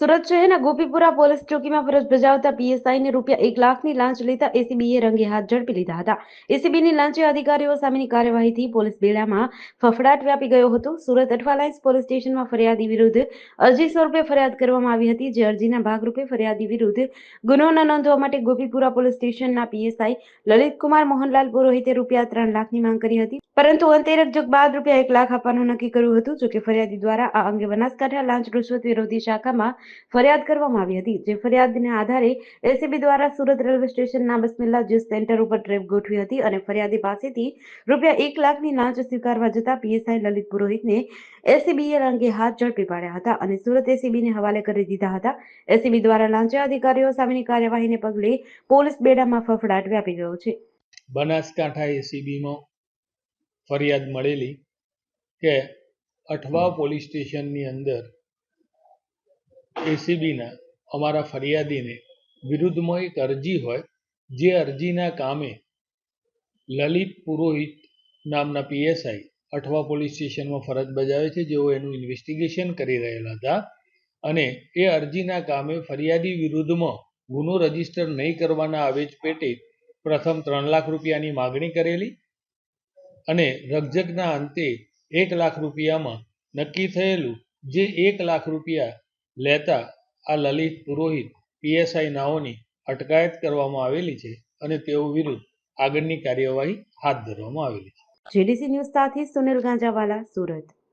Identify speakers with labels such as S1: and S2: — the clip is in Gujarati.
S1: સુરત શહેરના ગોપીપુરા પોલીસ ચોકીમાં ફરજ બજાવતા પીએસઆઈને રૂપિયા એક લાખની લાંચ લેતા એસીબીએ રંગે હાથ ઝડપી લીધા હતા. એસીબીની લાંચે અધિકારીઓ સામેની કાર્યવાહીથી પોલીસ બેડામાં ફફડાટ વ્યાપી ગયો હતો. સુરત અઠવાલાઇન્સ પોલીસ સ્ટેશનમાં ફરિયાદી વિરુદ્ધ અરજી સ્વરૂપે ફરિયાદ કરવામાં આવી હતી, જે અરજીના ભાગરૂપે ફરિયાદી વિરુદ્ધ ગુનો ન નોંધવા માટે ગોપીપુરા પોલીસ સ્ટેશનના પીએસઆઈ લલિતકુમાર મોહનલાલ પુરોહિતે રૂપિયા ત્રણ લાખની માંગ કરી હતી. પરંતુ અંતે રકજક બાદ રૂપિયા એક લાખ આપવાનું નક્કી કર્યું હતું, જોકે ફરિયાદી દ્વારા આ અંગે બનાસકાંઠા લાંચ રૂશ્વત વિરોધી શાખામાં ફરિયાદ કરવામાં આવી હતી, જે ફરિયાદને આધારે એસીબી દ્વારા સુરત રેલવે સ્ટેશનના બસમિલ્લા જ્યુસ સેન્ટર ઉપર ટ્રેપ ગોઠવી હતી અને ફરિયાદી પાસેથી રૂપિયા એક લાખની લાંચ સ્વીકારવા જતા પીએસઆઈ લલિત પુરોહિતને એસીબીએ રંગે હાથ ઝડપી પાડ્યા હતા અને સુરત એસીબીને હવાલે કરી દીધા હતા. એસીબી દ્વારા લાંચા અધિકારીઓ સામેની કાર્યવાહીને પગલે પોલીસ બેડામાં ફફડાટ વ્યાપી ગયો છે.
S2: બનાસકાંઠા એસીબીમાં ફરિયાદ મળેલી કે અઠવા પોલીસ સ્ટેશનની અંદર એસીબીના અમારા ફરિયાદીને વિરુદ્ધમાં એક અરજી હોય, જે અરજીના કામે લલિત પુરોહિત નામના પીએસઆઈ અઠવા પોલીસ સ્ટેશનમાં ફરજ બજાવે છે. જેઓ એનું ઇન્વેસ્ટિગેશન કરી રહેલા હતા અને એ અરજીના કામે ફરિયાદી વિરુદ્ધમાં ગુનો રજિસ્ટર નહીં કરવાના આવેજ પેટે પ્રથમ ત્રણ લાખ રૂપિયાની માગણી કરેલી અને રકઝકના અંતે એક લાખ રૂપિયામાં નક્કી થયેલું જે એક લાખ રૂપિયા લેતા આ લલિત પુરોહિત પીએસઆઈ નાઓની અટકાયત કરવામાં આવેલી છે અને તેઓ વિરુદ્ધ આગળની કાર્યવાહી હાથ ધરવામાં આવેલી છે.
S1: જેડીસી ન્યૂઝ સાથે સુનિલ ગાંજાવાલા, સુરત.